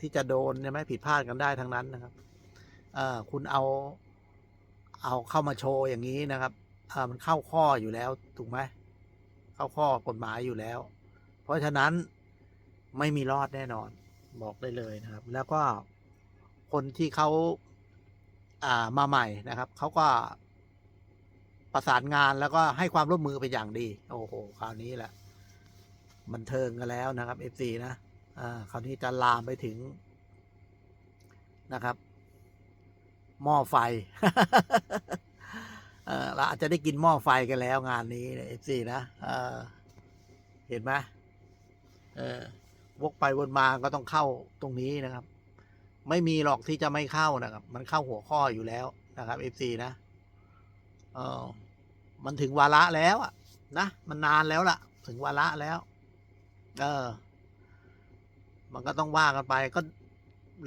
ที่จะโดนใช่ไหมผิดพลาดกันได้ทั้งนั้นนะครับเออคุณเอาเอาเข้ามาโชว์อย่างนี้นะครับเออมันเข้าข้ออยู่แล้วถูกไหมเข้าข้อกฎหมายอยู่แล้ว เพราะฉะนั้นไม่มีรอดแน่นอนบอกได้เลยนะครับ แล้วก็คนที่เขาอ่ามาใหม่นะครับเขาก็ประสานงานแล้วก็ให้ความร่วมมือเป็นอย่างดี โอ้โห คราวนี้แหละ บันเทิงกันแล้วนะครับ FC นะอ่า คราวนี้จะลามไปถึงนะครับ หม้อไฟเราอาจจะได้กินหม้อไฟกันแล้วงานนี้เอฟซีนะเห็นไหมวกไปวนมาก็ต้องเข้าตรงนี้นะครับ ไม่มีหรอกที่จะไม่เข้านะครับ มันเข้าหัวข้ออยู่แล้วนะครับเอฟซีนะเออมันถึงวาระแล้วอะนะมันนานแล้วล่ะ ถึงวาระแล้ว เออ มันก็ต้องว่ากันไปก็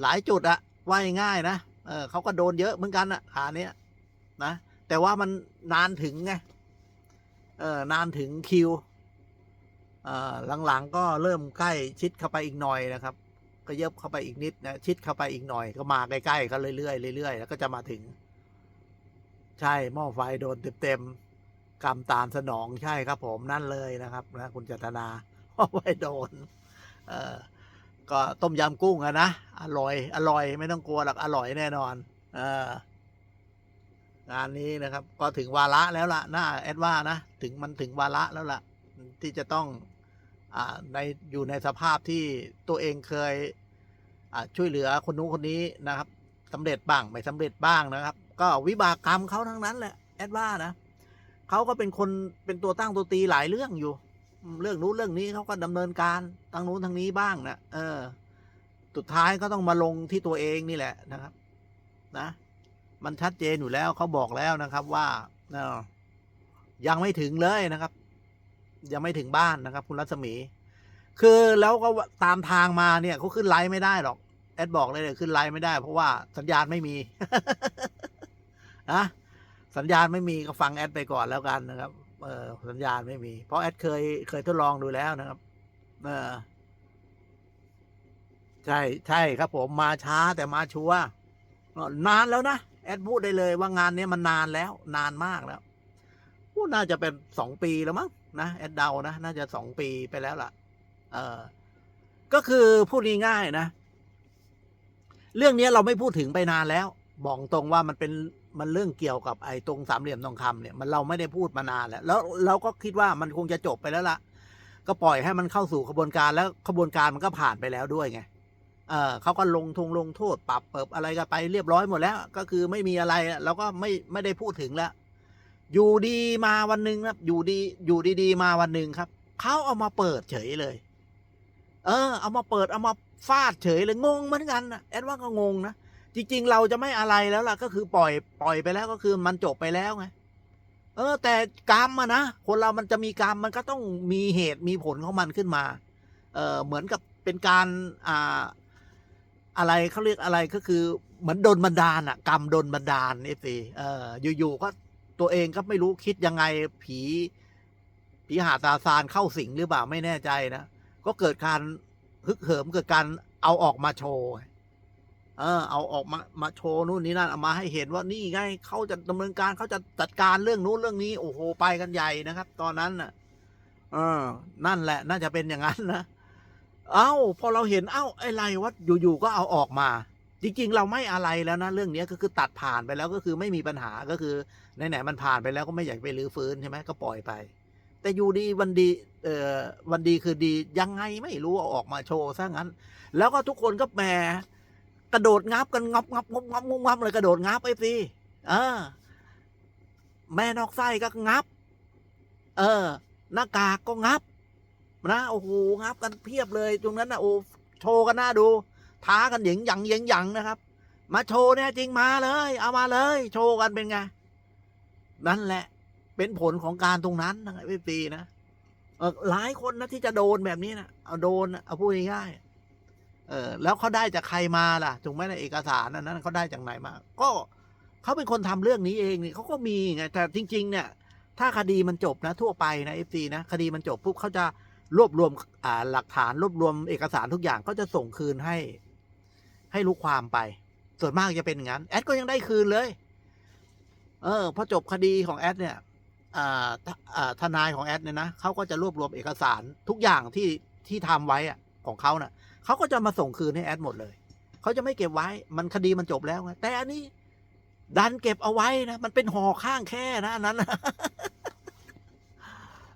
หลายจุดอะว่าง่ายนะเออเขาก็โดนเยอะเหมือนกันอะขาเนี้ยนะแต่ว่ามันนานถึงไงเออนานถึงคิวเออหลังๆก็เริ่มใกล้ชิดเข้าไปอีกหน่อยนะครับ ก็เยิบเข้าไปอีกนิดนะชิดเข้าไปอีกหน่อย ก็มาใกล้ๆกันเรื่อยๆเรื่อยๆแล้วก็จะมาถึง ใช่หม้อไฟโดนเต็มๆกรรมตามสนองใช่ครับผมนั่นเลยนะครับนะคุณจัตนาหม้อไฟโดน เออ ก็ต้มยำกุ้งอะนะ อร่อย อร่อย ไม่ต้องกลัวหรอก อร่อยแน่นอนเอองานนี้นะครับ ก็ถึงวาระแล้วล่ะน่าแอดว่านะ ถึงมันถึงวาระแล้วล่ะ ที่จะต้องอในอยู่ในสภาพที่ตัวเองเคยช่วยเหลือคนนู้นคนนี้นะครับสำเร็จบ้างไม่สำเร็จบ้างนะครับ ก็วิบากกรรมเขาทั้งนั้นแหละแอดว่านะเขาก็เป็นคนเป็นตัวตั้งตัวตีหลายเรื่องอยู่ เรื่องนู้นเรื่องนี้เขาก็ดำเนินการทางนู้นทางนี้บ้างนะเออ สุดท้ายก็ต้องมาลงที่ตัวเองนี่แหละนะครับ นะ มันชัดเจนอยู่แล้วเขาบอกแล้วนะครับว่าเออยังไม่ถึงเลยนะครับ ยังไม่ถึงบ้านนะครับ คุณรัศมี คือแล้วก็ตามทางมาเนี่ยเขาขึ้นไลน์ไม่ได้หรอกแอดบอกเลยเลยขึ้นไลน์ไม่ได้ เพราะว่าสัญญาณไม่มีนะสัญญาณไม่มีก็ฟังแอดไปก่อนแล้วกันนะครับ เออสัญญาณไม่มี เพราะแอดเคยเคยทดลองดูแล้วนะครับ เออ ใช่ใช่ครับผมมาช้าแต่มาชัวร์นานแล้วนะ แอดพูดได้เลยว่างานนี้มันนานแล้ว นานมากแล้วพูดน่าจะเป็นสองปีแล้วมั้งนะแอดเดานะน่าจะสองปีไปแล้วล่ะ เออ ก็คือพูดง่ายๆนะ เรื่องนี้เราไม่พูดถึงไปนานแล้ว บอกตรงว่ามันเป็น มันเรื่องเกี่ยวกับไอ้ตรงสามเหลี่ยมทองคำเนี่ยมันเราไม่ได้พูดมานานแล้ว แล้วเราก็คิดว่ามันคงจะจบไปแล้วล่ะก็ปล่อยให้มันเข้าสู่ขบวนการแล้วขบวนการมันก็ผ่านไปแล้วด้วยไงเออเขาก็ลงทงลงโทษปรับเปิบอะไรกันไปเรียบร้อยหมดแล้ว ก็คือไม่มีอะไรเราก็ไม่ไม่ได้พูดถึงแล้ว อยู่ดีมาวันหนึ่งครับ อยู่ดีอยู่ดีๆ มาวันหนึ่งครับเขาเอามาเปิดเฉยเลย เออ เอามาเปิดเอามาฟาดเฉยเลยงงเหมือนกันนะแอดว่าก็งงนะ จริง ๆ เราจะไม่อะไรแล้วล่ะ ก็คือปล่อยปล่อยไปแล้วก็คือมันจบไปแล้วไงเออ แต่กรรมอะนะคนเรามันจะมีกรรมมันก็ต้องมีเหตุมีผลของมันขึ้นมา เออเหมือนกับเป็นการอ่าอะไรเขาเรียกอะไรก็คือเหมือนโดนบันดาลอะกรรมโดนบันดาลเอฟซีเอออยู่ๆก็ตัวเองก็ไม่รู้คิดยังไงผีผีหาตาซานเข้าสิงหรือเปล่าไม่แน่ใจนะ ก็เกิดการฮึกเหิมเกิดการเอาออกมาโชว์ เออเอาออกมามาโชว์นู่นนี่นั่นเอามาให้เห็นว่านี่ไงเขาจะดำเนินการเขาจะจัดการเรื่องนู้นเรื่องนี้โอ้โหไปกันใหญ่นะครับ ตอนนั้นน่ะ เออ นั่นแหละ น่าจะเป็นอย่างนั้นนะเอ้า พอเราเห็นเอ้าไอ้ไรวะอยู่ๆก็เอาออกมา จริง ๆ เราไม่อะไรแล้วนะเรื่องนี้ก็คือตัดผ่านไปแล้วก็คือไม่มีปัญหาก็คือไหนๆมันผ่านไปแล้วก็ไม่อยากไปรื้อฟื้นใช่ไหมก็ปล่อยไป แต่อยู่ดีวันดี เอ่อวันดีคือดียังไงไม่รู้เอาออกมาโชว์ซะงั้น แล้วก็ทุกคนก็แหม กระโดดงับกันงับงับงับงับงับงับเลยกระโดดงับไอ้สิเออ แม่นอกไส้ก็งับ เออ หน้ากากก็งับนะโอ้โหงับกันเพียบเลย ตรงนั้นนะโอ้โชว์กันหน้าดู ท้ากันหยิงหยังหยิงหยังนะครับ มาโชว์เนี่ยจริงมาเลย เอามาเลย โชว์กันเป็นไงนั่นแหละ เป็นผลของการตรงนั้นนะครับพี่ปีนะหลายคนนะที่จะโดนแบบนี้นะเอาโดนเอาพูดง่ายๆ เออแล้วเขาได้จากใครมาล่ะถูกไหมในเอกสารนั้นเขาได้จากไหนมา ก็เขาเป็นคนทำเรื่องนี้เองนี่เขาก็มีไงแต่จริง ๆ เนี่ย ถ้าคดีมันจบนะทั่วไปนะเอฟซีนะคดีมันจบปุ๊บเขาจะรวบรวมอ่าหลักฐานรวบรวมเอกสารทุกอย่างก็จะส่งคืนให้ ให้ลูกความไป ส่วนมากจะเป็นงั้น แอดก็ยังได้คืนเลย เออพอจบคดีของแอดเนี่ยทนายของแอดเนี่ยนะเขาก็จะรวบรวมเอกสารทุกอย่างที่ที่ทำไว้อะของเขาน่ะ เขาก็จะมาส่งคืนให้แอดหมดเลย เขาจะไม่เก็บไว้ มันคดีมันจบแล้วไงแต่อันนี้ ดันเก็บเอาไว้นะ มันเป็นห่อข้างแค่นะอันนั้นนะ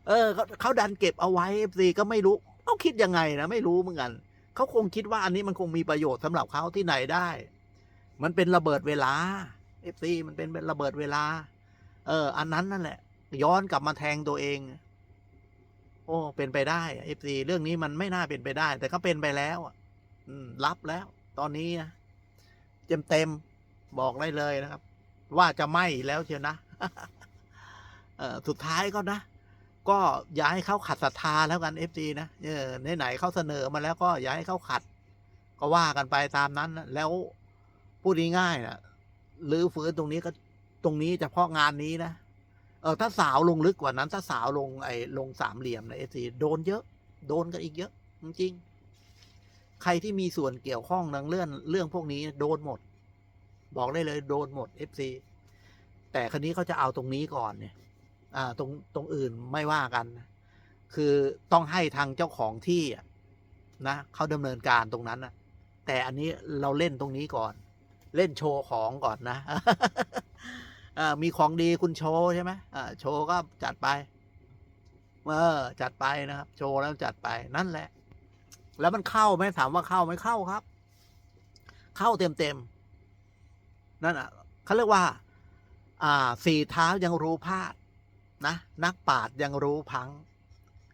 เออเขาเขาดันเก็บเอาไว้เอฟซีก็ไม่รู้เขาคิดยังไงนะไม่รู้เหมือนกันเขาคงคิดว่าอันนี้มันคงมีประโยชน์สำหรับเขาที่ไหนได้ มันเป็นระเบิดเวลาเอฟซีมันเป็นระเบิดเวลา เออ อันนั้นนั่นแหละ ย้อนกลับมาแทงตัวเอง โอ้ เป็นไปได้เอฟซีเรื่องนี้มันไม่น่าเป็นไปได้ แต่ก็เป็นไปแล้วอะรับแล้ว ตอนนี้นะเต็มเต็มบอกได้เลยนะครับ ว่าจะไหม้แล้วเชียวนะเออสุดท้ายก็นะ ก็อย่าให้เขาขัดศรัทธาแล้วกันเอฟซีนะเออไหนๆเขาเสนอมาแล้วก็อย่าให้เขาขัด ก็ว่ากันไปตามนั้นนะแล้วพูดง่ายๆนะหรือฟื้นตรงนี้ก็ตรงนี้เฉพาะงานนี้นะ เออถ้าสาวลงลึกกว่านั้น ถ้าสาวลงไอ้ลงสามเหลี่ยมนะเอซีโดนเยอะ โดนกันอีกเยอะ จริงๆใครที่มีส่วนเกี่ยวข้องทางเรื่องเรื่องพวกนี้โดนหมด บอกได้เลยโดนหมดเอฟซีแต่คันนี้เขาจะเอาตรงนี้ก่อนเนี่ย อ่า ตรงตรงอื่นไม่ว่ากัน คือต้องให้ทางเจ้าของที่นะเขาดำเนินการตรงนั้นนะแต่อันนี้เราเล่นตรงนี้ก่อน เล่นโชว์ของก่อนนะ มีของดีคุณโชว์ใช่ไหมโชว์ก็จัดไป เออ จัดไปนะครับ โชว์แล้วจัดไปนั่นแหละ แล้วมันเข้าไหมถามว่าเข้าไหมเข้าครับ เข้าเต็มเต็มๆนั่นอะเขาเรียกว่า อ่าสี่เท้ายังรู้พลาดนะนักปราดยังรู้พัง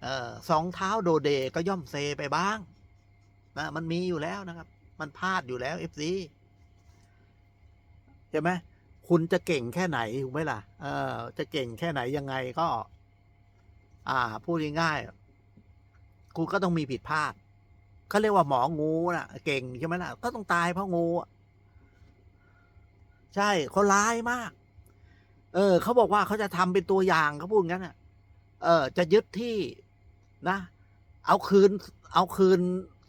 เออสองเท้าโดเดก็ย่อมเซไปบ้างนะมันมีอยู่แล้วนะครับ มันพลาดอยู่แล้วเอฟซีใช่ไหม คุณจะเก่งแค่ไหนถูกไหมล่ะ เออ จะเก่งแค่ไหนยังไงก็ อ่า พูดง่ายๆคุณก็ต้องมีผิดพลาดเขาเรียกว่าหมองูน่ะ เก่งใช่ไหมล่ะ ก็ต้องตายเพราะงูใช่เขาร้ายมาก เออเขาบอกว่าเขาจะทำเป็นตัวอย่างเขาพูดงั้นอะ เออ จะยึดที่นะ เอาคืน เอาคืน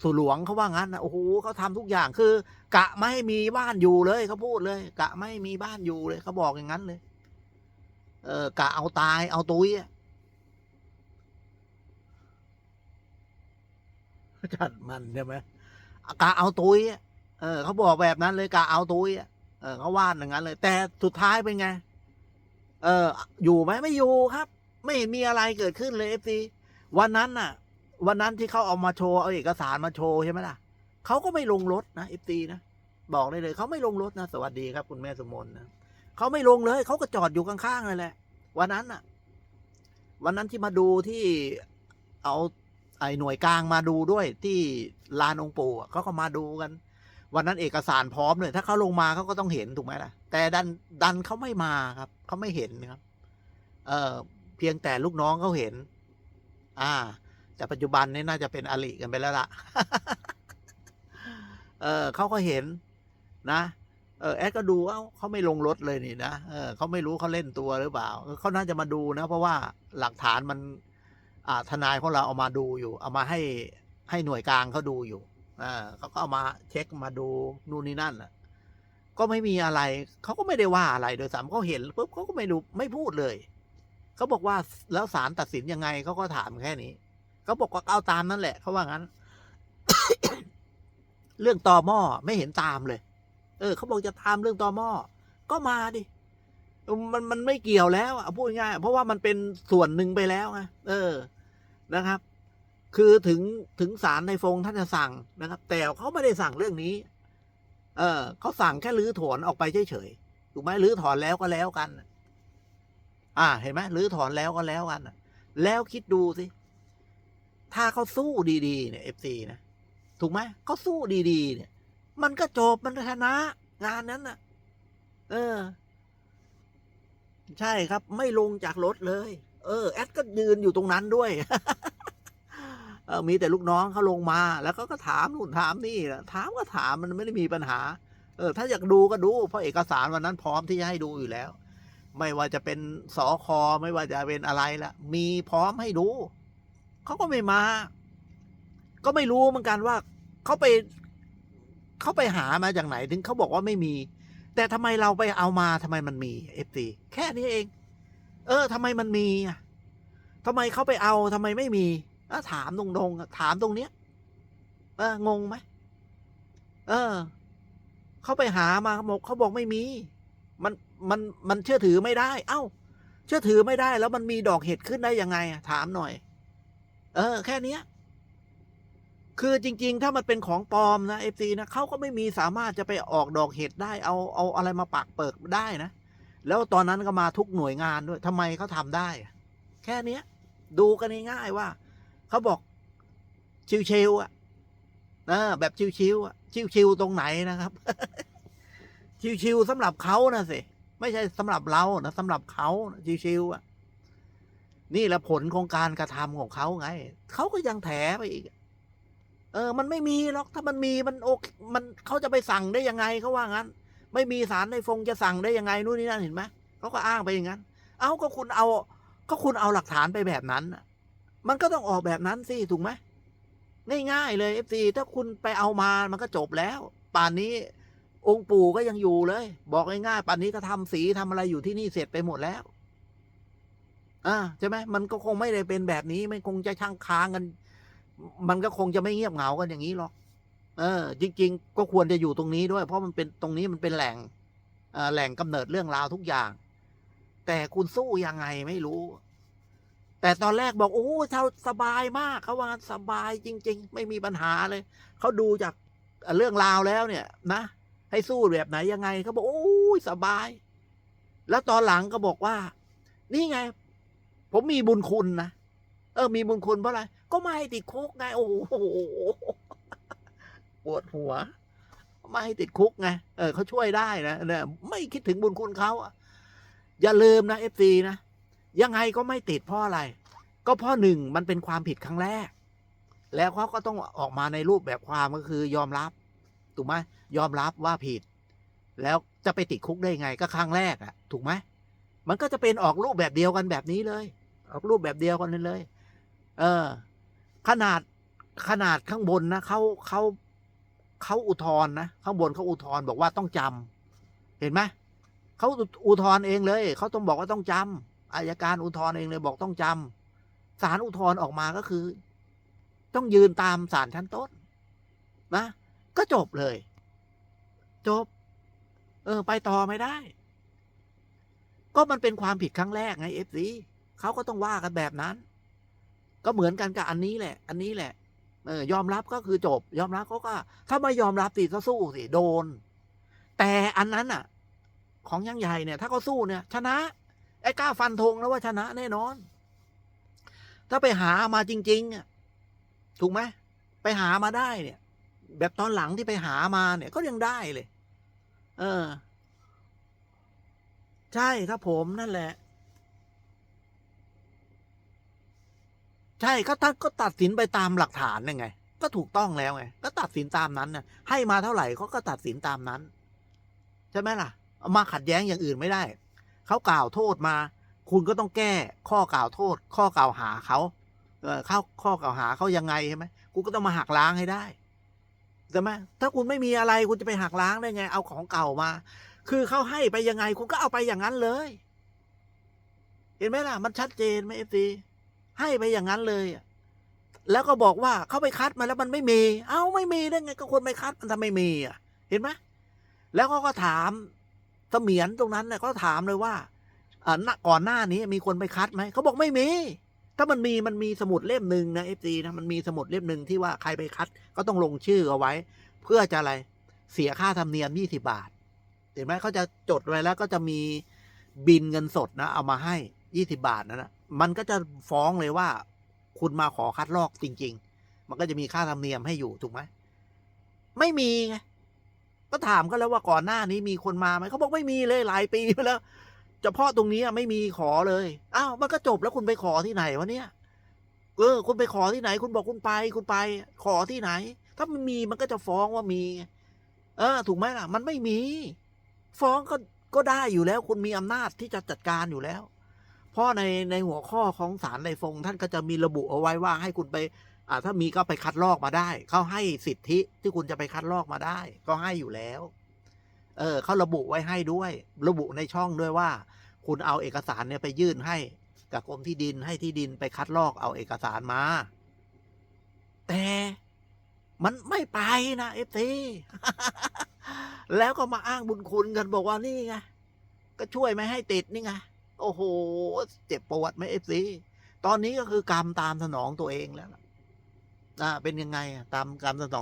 สู่หลวงเขาว่างั้นนะโอ้โหเขาทำทุกอย่างคือ กะไม่มีบ้านอยู่เลยเขาพูดเลย กะไม่มีบ้านอยู่เลยเขาบอกอย่างนั้นเลย เออกะเอาตายเอาตุ้ยอะจัดมันใช่ไหมกะเอาตุ้ยอะเออเขาบอกแบบนั้นเลยกะเอาตุ้ยอะเออเขาวาดอย่างนั้นเลย แต่สุดท้ายเป็นไง เออ อยู่ไหมไม่อยู่ครับ ไม่เห็นมีอะไรเกิดขึ้นเลยเอฟซีวันนั้นน่ะ วันนั้นที่เขาเอามาโชว์เอาเอกสารมาโชว์ใช่ไหมล่ะ เขาก็ไม่ลงรถนะเอฟซีนะบอกได้เลยเขาไม่ลงรถนะสวัสดีครับ คุณแม่สมนนะเขาไม่ลงเลยเขาก็จอดอยู่ข้างๆเลยแหละ วันนั้นน่ะวันนั้นที่มาดูที่เอาไอ้หน่วยกลางมาดูด้วยที่ลานองค์ปู่เขาก็มาดูกัน วันนั้นเอกสารพร้อมเลยถ้าเขาลงมาเขาก็ต้องเห็นถูกไหมล่ะ แต่ดันดันเขาไม่มาครับเขาไม่เห็นครับ เออเพียงแต่ลูกน้องเขาเห็น อ่า แต่ปัจจุบันนี้น่าจะเป็นอลิกันไปแล้วล่ะ เออเขาก็เห็นนะ เออแอดก็ดูเอ้าเขาไม่ลงรถเลยนี่นะเออเขาไม่รู้เขาเล่นตัวหรือเปล่าเขาน่าจะมาดูนะ เพราะว่าหลักฐานมันอ่าทนายของเราเอามาดูอยู่ เอามาให้ให้หน่วยกลางเขาดูอยู่อ่าเขาก็เอามาเช็คมาดูนู่นนี่นั่นอะก็ไม่มีอะไร เขาก็ไม่ได้ว่าอะไรโดยสามเขาเห็นปุ๊บเขาก็ไม่รู้ไม่พูดเลย เขาบอกว่าแล้วศาลตัดสินยังไงเขาก็ถามแค่นี้ เขาบอกว่าเอาตามนั่นแหละ เขาว่างั้น เรื่องตอหม้อไม่เห็นตามเลย เออเขาบอกจะตามเรื่องตอหม้อก็มาดิมันมันไม่เกี่ยวแล้วอะพูดง่ายเพราะว่ามันเป็นส่วนหนึ่งไปแล้วไงเออนะครับ คือถึงถึงศาลในฟงท่านจะสั่งนะครับ แต่เขาไม่ได้สั่งเรื่องนี้ เออเขาสั่งแค่รื้อถอนออกไปเฉยๆถูกไหมรื้อถอนแล้วก็แล้วกัน อ่า เห็นไหมรื้อถอนแล้วก็แล้วกันแล้วคิดดูสิถ้าเขาสู้ดีๆเนี่ยเอฟซีนะ ถูกไหมเขาสู้ดีๆ เนี่ย มันก็จบมันชนะ งานนั้นน่ะ เออ ใช่ครับ ไม่ลงจากรถเลย เออ แอดก็ยืนอยู่ตรงนั้นด้วยเออมีแต่ลูกน้องเขาลงมา แล้วเขาก็ถามนู่นถามนี่ถามก็ถามมันไม่ได้มีปัญหา เออ ถ้าอยากดูก็ดู เพราะเอกสารวันนั้นพร้อมที่จะให้ดูอยู่แล้ว ไม่ว่าจะเป็นสอคอไม่ว่าจะเป็นอะไรละมีพร้อมให้ดูเขาก็ไม่มา ก็ไม่รู้เหมือนกันว่า เขาไปเขาไปหามาจากไหนถึงเขาบอกว่าไม่มี แต่ทำไมเราไปเอามาทำไมมันมีเอฟซีแค่นี้เอง เออทำไมมันมีอะทำไมเขาไปเอาทำไมไม่มีอถามตรงๆถามตรงเนี้ย เอองงไหมเออเขาไปหามาเขาบอกเขาบอกไม่มี มันมันมันเชื่อถือไม่ได้ เอ้า เชื่อถือไม่ได้ แล้วมันมีดอกเห็ดขึ้นได้ยังไงถามหน่อย เออ แค่เนี้ย คือจริง ๆ ถ้ามันเป็นของปลอมนะเอฟซีนะเขาก็ไม่มีสามารถจะไปออกดอกเห็ดได้เอาเอาอะไรมาปักเปิกได้นะ แล้วตอนนั้นก็มาทุกหน่วยงานด้วยทำไมเขาทำได้ แค่เนี้ย ดูกันง่ายๆว่าเขาบอกชิวๆอะนะแบบชิวๆอะชิวๆตรงไหนนะครับ ชิวๆสำหรับเขานะสิไม่ใช่สำหรับเรานะสำหรับเขาชิวๆอะนี่แหละผลของการกระทำของเขาไงเขาก็ยังแถไปอีก เออ มันไม่มีหรอก ถ้ามันมีมันโอเคมันเขาจะไปสั่งได้ยังไงเขาว่างั้น ไม่มีสารในฟงจะสั่งได้ยังไงนู่นนี่นั่นเห็นไหมเขาก็อ้างไปอย่างนั้น เอาก็คุณเอา ก็คุณเอาหลักฐานไปแบบนั้นมันก็ต้องออกแบบนั้นสิถูกไหมง่ายๆเลยเอฟซีถ้าคุณไปเอามามันก็จบแล้ว ป่านนี้องค์ปู่ก็ยังอยู่เลย บอกง่ายๆป่านนี้ก็ทำสีทำอะไรอยู่ที่นี่เสร็จไปหมดแล้วอ่าใช่ไหมมันก็คงไม่ได้เป็นแบบนี้ ไม่คงจะช่างค้างกัน มันก็คงจะไม่เงียบเหงากันอย่างนี้หรอก เออ จริง ๆ ก็ควรจะอยู่ตรงนี้ด้วย เพราะมันเป็นตรงนี้มันเป็นแหล่งแหล่งกำเนิดเรื่องราวทุกอย่าง แต่คุณสู้ยังไงไม่รู้ แต่ตอนแรกบอกโอ้เท่าสบายมากเขาว่าสบายจริง ๆ ไม่มีปัญหาเลยเขาดูจากเรื่องราวแล้วเนี่ย นะ ให้สู้แบบไหนยังไงเขาบอกโอ้ยสบาย แล้วตอนหลังก็บอกว่า นี่ไง ผมมีบุญคุณนะ เออมีบุญคุณเพราะอะไร ก็ไม่ให้ติดคุกไง โอ้โหปวดหัว ไม่ให้ติดคุกไงเออเขาช่วยได้นะเนี่ยไม่คิดถึงบุญคุณเขาอะอย่าลืมนะเอฟซีนะยังไงก็ไม่ติดเพราะอะไร ก็เพราะหนึ่งมันเป็นความผิดครั้งแรก แล้วเขาก็ต้องออกมาในรูปแบบความก็คือยอมรับถูกไหมยอมรับว่าผิด แล้วจะไปติดคุกได้ไงก็ครั้งแรกอะถูกไหมมันก็จะเป็นออกรูปแบบเดียวกันแบบนี้เลย ออกรูปแบบเดียวกันเลย เออ ขนาดขนาดข้างบนนะเขาเขาเขาอุทธรณ์นะข้างบนเขาอุทธรณ์บอกว่าต้องจำเห็นไหมเขาอุทธรณ์เองเลยเขาต้องบอกว่าต้องจำอายการอุทธรณ์เองเลยบอกต้องจำศาลอุทธรณ์ออกมาก็คือ ต้องยืนตามศาลชั้นต้นนะก็จบเลย จบ เออ ไปต่อไม่ได้ ก็มันเป็นความผิดครั้งแรกไงเอฟซีเขาก็ต้องว่ากันแบบนั้น ก็เหมือนกันกับอันนี้แหละ อันนี้แหละเออยอมรับก็คือจบ ยอมรับเขาก็ ถ้าไม่ยอมรับสิก็สู้สิโดน แต่อันนั้นอะ ของยังใหญ่เนี่ย ถ้าเขาสู้เนี่ย ชนะ ไอ้กล้าฟันธงแล้วว่าชนะแน่นอน ถ้าไปหามาจริงๆอะถูกไหมไปหามาได้เนี่ย แบบตอนหลังที่ไปหามาเนี่ย ก็ยังได้เลย เออ ใช่ครับผมนั่นแหละ ใช่ก็ตัดก็ตัดสินไปตามหลักฐานยังไง ก็ถูกต้องแล้วไง ก็ตัดสินตามนั้นนะให้มาเท่าไหร่เขาก็ตัดสินตามนั้น ใช่ไหมล่ะ มาขัดแย้งอย่างอื่นไม่ได้ เขากล่าวโทษมา คุณก็ต้องแก้ข้อกล่าวโทษ ข้อกล่าวหาเขาเออข้อข้อกล่าวหาเขายังไงใช่ไหมคุณก็ต้องมาหักล้างให้ได้ใช่ไหมถ้าคุณไม่มีอะไรคุณจะไปหักล้างได้ไง เอาของเก่ามา คือเขาให้ไปยังไง คุณก็เอาไปอย่างนั้นเลย เห็นไหมล่ะ มันชัดเจนไหมเอฟซี ให้ไปอย่างนั้นเลย แล้วก็บอกว่าเขาไปคัดมาแล้วมันไม่มี เอ้าไม่มีได้ไงก็คนไม่คัดมันทำไม่มีอะ เห็นไหมแล้วเขาก็ถามเสมียนตรงนั้นเนี่ยเขาถามเลยว่าอ่าก่อนหน้านี้มีคนไปคัดไหมเขาบอกไม่มี ถ้ามันมีมันมีสมุดเล่มหนึ่งนะเอฟซีนะมันมีสมุดเล่มหนึ่งที่ว่าใครไปคัด ก็ต้องลงชื่อเอาไว้ เพื่อจะอะไรเสียค่าธรรมเนียมยี่สิบาท เห็นไหมเขาจะจดไว้แล้วก็จะมีบินเงินสดนะ เอามาให้ยี่สิบาทนะนะ มันก็จะฟ้องเลยว่า คุณมาขอคัดลอกจริง ๆ มันก็จะมีค่าธรรมเนียมให้อยู่ถูกไหมไม่มีไงก็ถามก็แล้วว่าก่อนหน้านี้มีคนมาไหมเขาบอกไม่มีเลยหลายปีไปแล้วเฉพาะตรงนี้ไม่มีขอเลยอ้าวมันก็จบแล้วคุณไปขอที่ไหนวะเนี่ยเออคุณไปขอที่ไหน คุณบอกคุณไป คุณไป ขอที่ไหน ถ้ามันมีมันก็จะฟ้องว่ามี เออ ถูกไหมล่ะ มันไม่มี ฟ้องก็ก็ได้อยู่แล้ว คุณมีอำนาจที่จะจัดการอยู่แล้ว เพราะในในหัวข้อของศาลในฟง ท่านก็จะมีระบุเอาไว้ว่าให้คุณไปอ่าถ้ามีก็ไปคัดลอกมาได้ เขาให้สิทธิที่คุณจะไปคัดลอกมาได้ ก็ให้อยู่แล้ว เออเขาระบุไว้ให้ด้วย ระบุในช่องด้วยว่า คุณเอาเอกสารเนี่ยไปยื่นให้กับกรมที่ดินให้ที่ดินไปคัดลอกเอาเอกสารมา แต่มันไม่ไปนะเอฟซีแล้วก็มาอ้างบุญคุณกันบอกว่านี่ไงก็ช่วยไม่ให้ติดนี่ไง โอ้โห เจ็บปวดไหมเอฟซีตอนนี้ก็คือกรรมตามสนองตัวเองแล้วนะเป็นยังไงอะตามกรรมสนอง